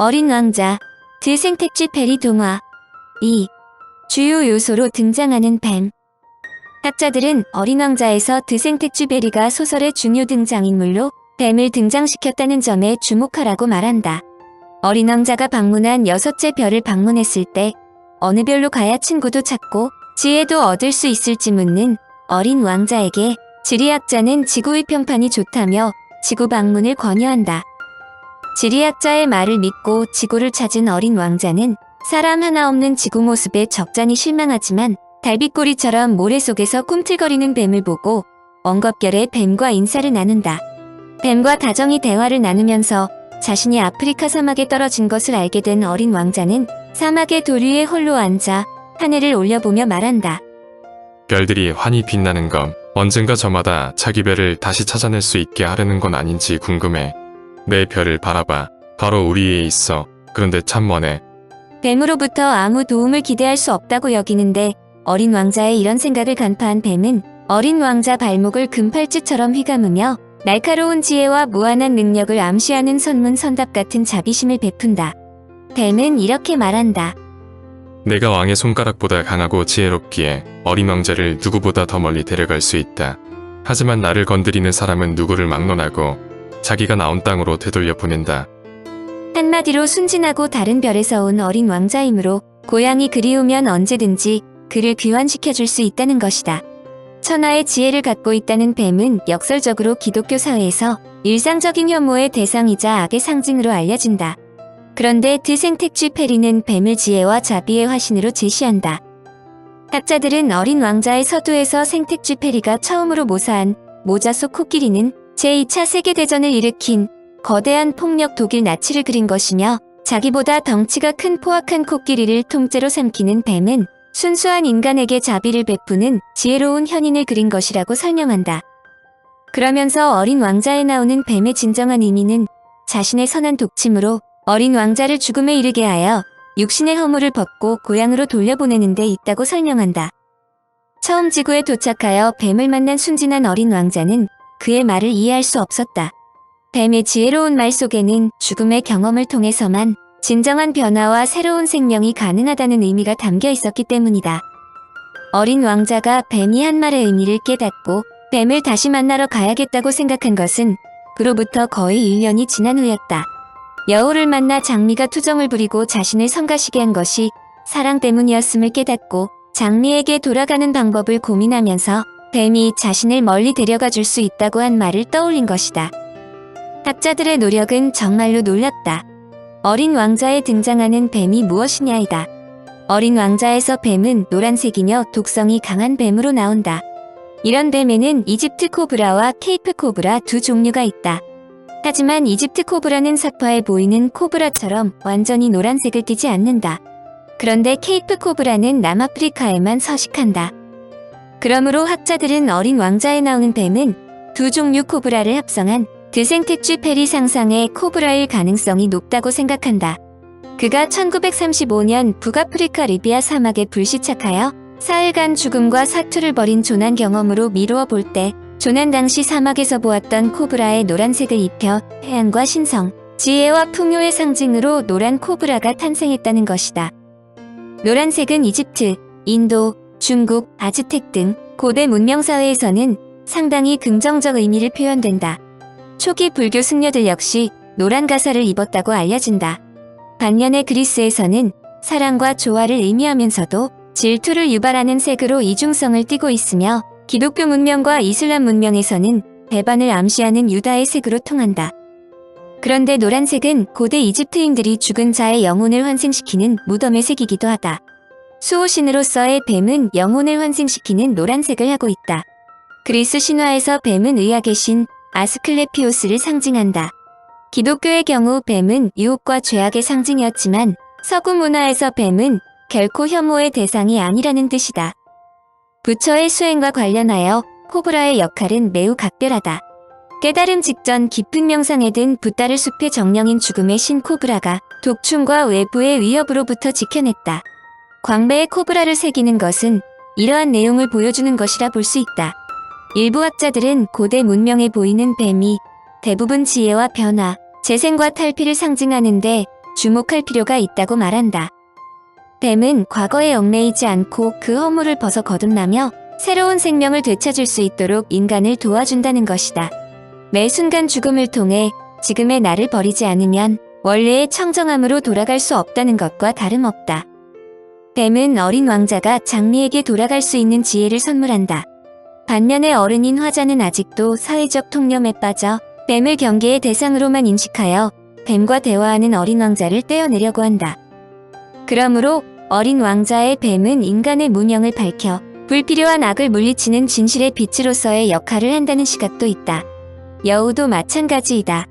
어린 왕자, 드생택쥐 페리 동화 2. 주요 요소로 등장하는 뱀 학자들은 어린 왕자에서 드생택쥐 베리가 소설의 중요 등장인물로 뱀을 등장시켰다는 점에 주목하라고 말한다. 어린 왕자가 방문한 여섯째 별을 방문했을 때 어느 별로 가야 친구도 찾고 지혜도 얻을 수 있을지 묻는 어린 왕자에게 지리학자는 지구의 평판이 좋다며 지구 방문을 권유한다. 지리학자의 말을 믿고 지구를 찾은 어린 왕자는 사람 하나 없는 지구 모습에 적잖이 실망하지만 달빛꼬리처럼 모래 속에서 꿈틀거리는 뱀을 보고 엉겁결에 뱀과 인사를 나눈다. 뱀과 다정히 대화를 나누면서 자신이 아프리카 사막에 떨어진 것을 알게 된 어린 왕자는 사막의 돌 위에 홀로 앉아 하늘을 올려보며 말한다. 별들이 환히 빛나는 건 언젠가 저마다 자기 별을 다시 찾아낼 수 있게 하려는 건 아닌지 궁금해. 내 별을 바라봐. 바로 우리 위에 있어. 그런데 참 머네. 뱀으로부터 아무 도움을 기대할 수 없다고 여기는데 어린 왕자의 이런 생각을 간파한 뱀은 어린 왕자 발목을 금팔찌처럼 휘감으며 날카로운 지혜와 무한한 능력을 암시하는 선문 선답 같은 자비심을 베푼다. 뱀은 이렇게 말한다. 내가 왕의 손가락보다 강하고 지혜롭기에 어린 왕자를 누구보다 더 멀리 데려갈 수 있다. 하지만 나를 건드리는 사람은 누구를 막론하고 자기가 나온 땅으로 되돌려 보낸다. 한마디로 순진하고 다른 별에서 온 어린 왕자이므로 고향이 그리우면 언제든지 그를 귀환시켜 줄 수 있다는 것이다. 천하의 지혜를 갖고 있다는 뱀은 역설적으로 기독교 사회에서 일상적인 혐오의 대상이자 악의 상징으로 알려진다. 그런데 드생택쥐 페리는 뱀을 지혜와 자비의 화신으로 제시한다. 학자들은 어린 왕자의 서두에서 생택쥐 페리가 처음으로 모사한 모자 속 코끼리는 제2차 세계대전을 일으킨 거대한 폭력 독일 나치를 그린 것이며 자기보다 덩치가 큰 포악한 코끼리를 통째로 삼키는 뱀은 순수한 인간에게 자비를 베푸는 지혜로운 현인을 그린 것이라고 설명한다. 그러면서 어린 왕자에 나오는 뱀의 진정한 의미는 자신의 선한 독침으로 어린 왕자를 죽음에 이르게 하여 육신의 허물을 벗고 고향으로 돌려보내는 데 있다고 설명한다. 처음 지구에 도착하여 뱀을 만난 순진한 어린 왕자는 그의 말을 이해할 수 없었다. 뱀의 지혜로운 말 속에는 죽음의 경험을 통해서만 진정한 변화와 새로운 생명이 가능하다는 의미가 담겨 있었기 때문이다. 어린 왕자가 뱀이 한 말의 의미를 깨닫고 뱀을 다시 만나러 가야겠다고 생각한 것은 그로부터 거의 1년이 지난 후였다. 여우를 만나 장미가 투정을 부리고 자신을 성가시게 한 것이 사랑 때문이었음을 깨닫고 장미에게 돌아가는 방법을 고민하면서 뱀이 자신을 멀리 데려가 줄 수 있다고 한 말을 떠올린 것이다. 학자들의 노력은 정말로 놀랍다. 어린 왕자에 등장하는 뱀이 무엇이냐이다. 어린 왕자에서 뱀은 노란색이며 독성이 강한 뱀으로 나온다. 이런 뱀에는 이집트 코브라와 케이프 코브라 두 종류가 있다. 하지만 이집트 코브라는 사파에 보이는 코브라처럼 완전히 노란색을 띠지 않는다. 그런데 케이프 코브라는 남아프리카에만 서식한다. 그러므로 학자들은 어린 왕자에 나오는 뱀은 두 종류 코브라를 합성한 드생택쥐 페리 상상의 코브라일 가능성이 높다고 생각한다. 그가 1935년 북아프리카 리비아 사막에 불시착하여 사흘간 죽음과 사투를 벌인 조난 경험으로 미루어 볼 때 조난 당시 사막에서 보았던 코브라의 노란색을 입혀 해안과 신성, 지혜와 풍요의 상징으로 노란 코브라가 탄생했다는 것이다. 노란색은 이집트, 인도, 중국, 아즈텍 등 고대 문명사회에서는 상당히 긍정적 의미를 표현된다. 초기 불교 승려들 역시 노란 가사를 입었다고 알려진다. 반면에 그리스에서는 사랑과 조화를 의미하면서도 질투를 유발하는 색으로 이중성을 띠고 있으며 기독교 문명과 이슬람 문명에서는 배반을 암시하는 유다의 색으로 통한다. 그런데 노란색은 고대 이집트인들이 죽은 자의 영혼을 환생시키는 무덤의 색이기도 하다. 수호신으로서의 뱀은 영혼을 환생시키는 노란색을 하고 있다. 그리스 신화에서 뱀은 의학의 신 아스클레피오스를 상징한다. 기독교의 경우 뱀은 유혹과 죄악의 상징이었지만 서구 문화에서 뱀은 결코 혐오의 대상이 아니라는 뜻이다. 부처의 수행과 관련하여 코브라의 역할은 매우 각별하다. 깨달음 직전 깊은 명상에 든 붓다를 숲의 정령인 죽음의 신 코브라가 독충과 외부의 위협으로부터 지켜냈다. 광배에 코브라를 새기는 것은 이러한 내용을 보여주는 것이라 볼 수 있다. 일부 학자들은 고대 문명에 보이는 뱀이 대부분 지혜와 변화, 재생과 탈피를 상징하는데 주목할 필요가 있다고 말한다. 뱀은 과거에 얽매이지 않고 그 허물을 벗어 거듭나며 새로운 생명을 되찾을 수 있도록 인간을 도와준다는 것이다. 매 순간 죽음을 통해 지금의 나를 버리지 않으면 원래의 청정함으로 돌아갈 수 없다는 것과 다름없다. 뱀은 어린 왕자가 장미에게 돌아갈 수 있는 지혜를 선물한다. 반면에 어른인 화자는 아직도 사회적 통념에 빠져 뱀을 경계의 대상으로만 인식하여 뱀과 대화하는 어린 왕자를 떼어내려고 한다. 그러므로 어린 왕자의 뱀은 인간의 무명을 밝혀 불필요한 악을 물리치는 진실의 빛으로서의 역할을 한다는 시각도 있다. 여우도 마찬가지이다.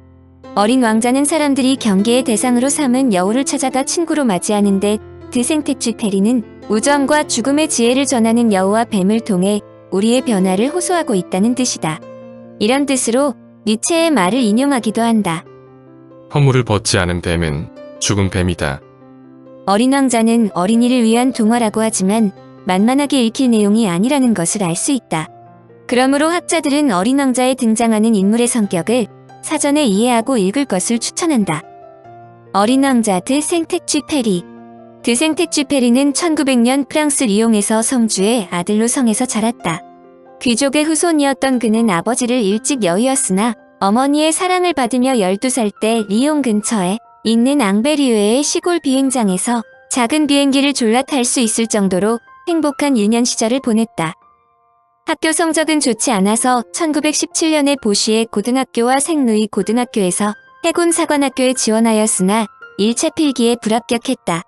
어린 왕자는 사람들이 경계의 대상으로 삼은 여우를 찾아가 친구로 맞이하는데 드생택쥐 페리는 우정과 죽음의 지혜를 전하는 여우와 뱀을 통해 우리의 변화를 호소하고 있다는 뜻이다. 이런 뜻으로 니체의 말을 인용하기도 한다. 허물을 벗지 않은 뱀은 죽은 뱀이다. 어린 왕자는 어린이를 위한 동화라고 하지만 만만하게 읽힐 내용이 아니라는 것을 알 수 있다. 그러므로 학자들은 어린 왕자에 등장하는 인물의 성격을 사전에 이해하고 읽을 것을 추천한다. 어린 왕자 드 생텍쥐 페리 드 생텍쥐 페리는 1900년 프랑스 리옹에서 성주의 아들로 성에서 자랐다. 귀족의 후손이었던 그는 아버지를 일찍 여의었으나 어머니의 사랑을 받으며 12살 때 리옹 근처에 있는 앙베리우의 시골 비행장에서 작은 비행기를 졸라 탈 수 있을 정도로 행복한 유년 시절을 보냈다. 학교 성적은 좋지 않아서 1917년에 보시의 고등학교와 생루이 고등학교에서 해군 사관학교에 지원하였으나 1차 필기에 불합격했다.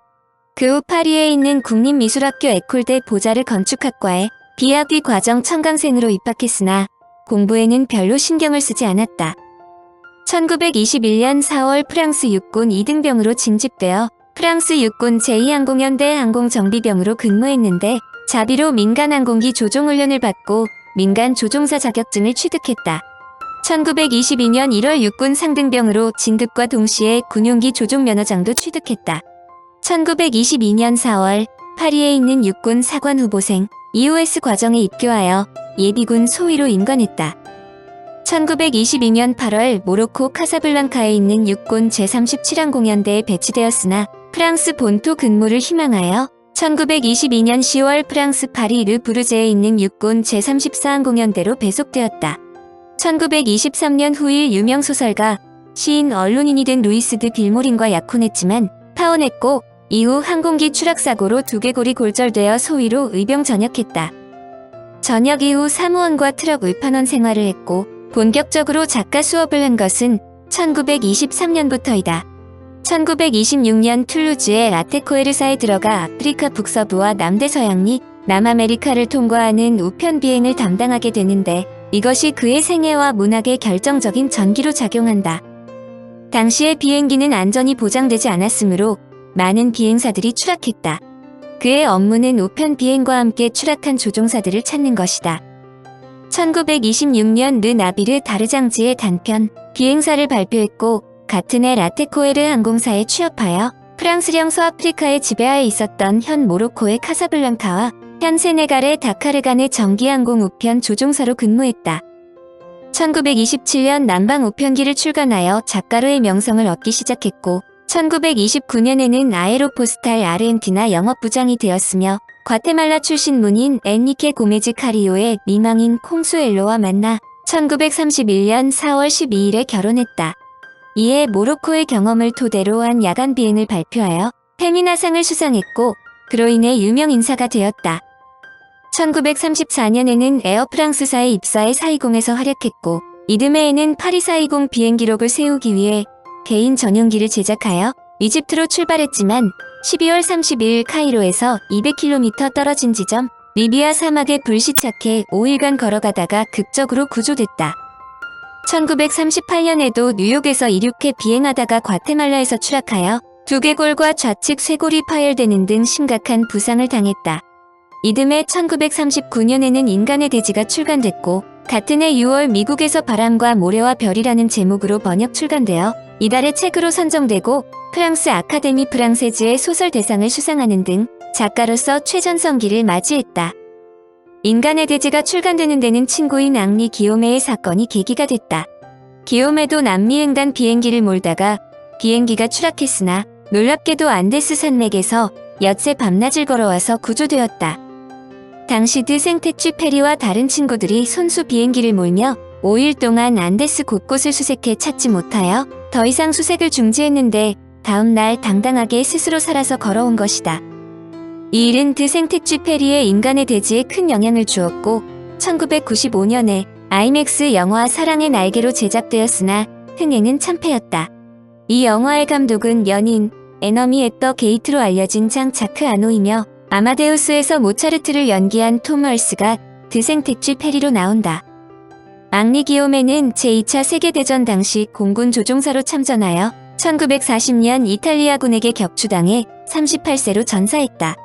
그 후 파리에 있는 국립미술학교 에콜대 보자르 건축학과에 비학위 과정 청강생으로 입학했으나 공부에는 별로 신경을 쓰지 않았다. 1921년 4월 프랑스 육군 2등병으로 징집되어 프랑스 육군 제2항공연대 항공정비병으로 근무했는데 자비로 민간항공기 조종훈련을 받고 민간 조종사 자격증을 취득했다. 1922년 1월 육군 상등병으로 진급과 동시에 군용기 조종면허장도 취득했다. 1922년 4월 파리에 있는 육군 사관 후보생 EOS 과정에 입교하여 예비군 소위로 임관했다. 1922년 8월 모로코 카사블랑카에 있는 육군 제37항공연대에 배치되었으나 프랑스 본토 근무를 희망하여 1922년 10월 프랑스 파리 르 부르제에 있는 육군 제34항공연대로 배속되었다. 1923년 후일 유명 소설가, 시인 언론인이 된 루이스 드 빌모린과 약혼했지만 파혼했고 이후 항공기 추락 사고로 두개골이 골절되어 소위로 의병 전역했다. 전역 이후 사무원과 트럭 울판원 생활을 했고 본격적으로 작가 수업을 한 것은 1923년부터이다. 1926년 툴루즈의 라테코에르사에 들어가 아프리카 북서부와 남대서양리, 남아메리카를 통과하는 우편 비행을 담당하게 되는데 이것이 그의 생애와 문학에 결정적인 전기로 작용한다. 당시의 비행기는 안전이 보장되지 않았으므로 많은 비행사들이 추락했다. 그의 업무는 우편 비행과 함께 추락한 조종사들을 찾는 것이다. 1926년 르 나비르 다르장지의 단편 비행사를 발표했고 같은 해 라테코에르 항공사에 취업하여 프랑스령 서아프리카에 지배하에 있었던 현 모로코의 카사블랑카와 현 세네갈의 다카르 간의 정기항공 우편 조종사로 근무했다. 1927년 남방 우편기를 출간하여 작가로의 명성을 얻기 시작했고 1929년에는 아에로포스탈 아르헨티나 영업부장이 되었으며 과테말라 출신 문인 엔리케 고메즈 카리오의 미망인 콩수엘로와 만나 1931년 4월 12일에 결혼했다. 이에 모로코의 경험을 토대로 한 야간 비행을 발표하여 페미나상을 수상했고 그로 인해 유명 인사가 되었다. 1934년에는 에어프랑스사에 입사해 사이공에서 활약했고 이듬해에는 파리 사이공 비행 기록을 세우기 위해 개인 전용기를 제작하여 이집트로 출발했지만 12월 30일 카이로에서 200km 떨어진 지점 리비아 사막에 불시착해 5일간 걸어가다가 극적으로 구조됐다. 1938년에도 뉴욕에서 이륙해 비행하다가 과테말라에서 추락하여 두개골과 좌측 쇄골이 파열되는 등 심각한 부상을 당했다. 이듬해 1939년에는 인간의 대지가 출간됐고 같은 해 6월 미국에서 바람과 모래와 별이라는 제목으로 번역 출간되어 이달의 책으로 선정되고 프랑스 아카데미 프랑세즈의 소설 대상을 수상하는 등 작가로서 최전성기를 맞이했다. 인간의 대지가 출간되는 데는 친구인 앙리 기요메의 사건이 계기가 됐다. 기요메도 남미 횡단 비행기를 몰다가 비행기가 추락했으나 놀랍게도 안데스 산맥에서 엿새 밤낮을 걸어와서 구조되었다. 당시 드생테취 페리와 다른 친구들이 손수 비행기를 몰며 5일 동안 안데스 곳곳을 수색해 찾지 못하여 더 이상 수색을 중지했는데 다음 날 당당하게 스스로 살아서 걸어온 것이다. 이 일은 드생테취 페리의 인간의 대지에 큰 영향을 주었고 1995년에 아이맥스 영화 사랑의 날개로 제작되었으나 흥행은 참패였다. 이 영화의 감독은 연인 에너미 앳더 게이트로 알려진 장 자크 아노이며 아마데우스에서 모차르트를 연기한 톰 헐스가 드생택쥐 페리로 나온다. 앙리 기오메는 제2차 세계대전 당시 공군 조종사로 참전하여 1940년 이탈리아군에게 격추당해 38세로 전사했다.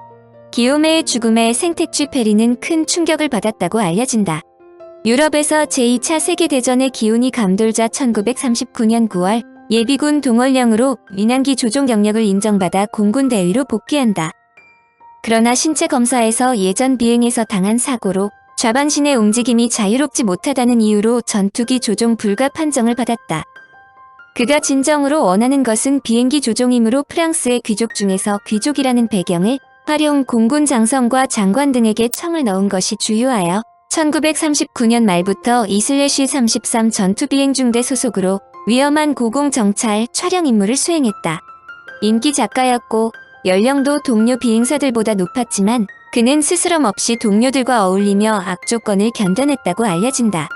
기오메의 죽음에 생택쥐 페리는 큰 충격을 받았다고 알려진다. 유럽에서 제2차 세계대전의 기운이 감돌자 1939년 9월 예비군 동원령으로 민항기 조종 경력을 인정받아 공군 대위로 복귀한다. 그러나 신체 검사에서 예전 비행에서 당한 사고로 좌반신의 움직임이 자유롭지 못하다는 이유로 전투기 조종 불가 판정을 받았다. 그가 진정으로 원하는 것은 비행기 조종이므로 프랑스의 귀족 중에서 귀족이라는 배경을 활용 공군 장성과 장관 등에게 청을 넣은 것이 주요하여 1939년 말부터 이슬래쉬 33 전투비행 중대 소속으로 위험한 고공 정찰 촬영 임무를 수행했다. 인기 작가였고 연령도 동료 비행사들보다 높았지만 그는 스스럼 없이 동료들과 어울리며 악조건을 견뎌냈다고 알려진다.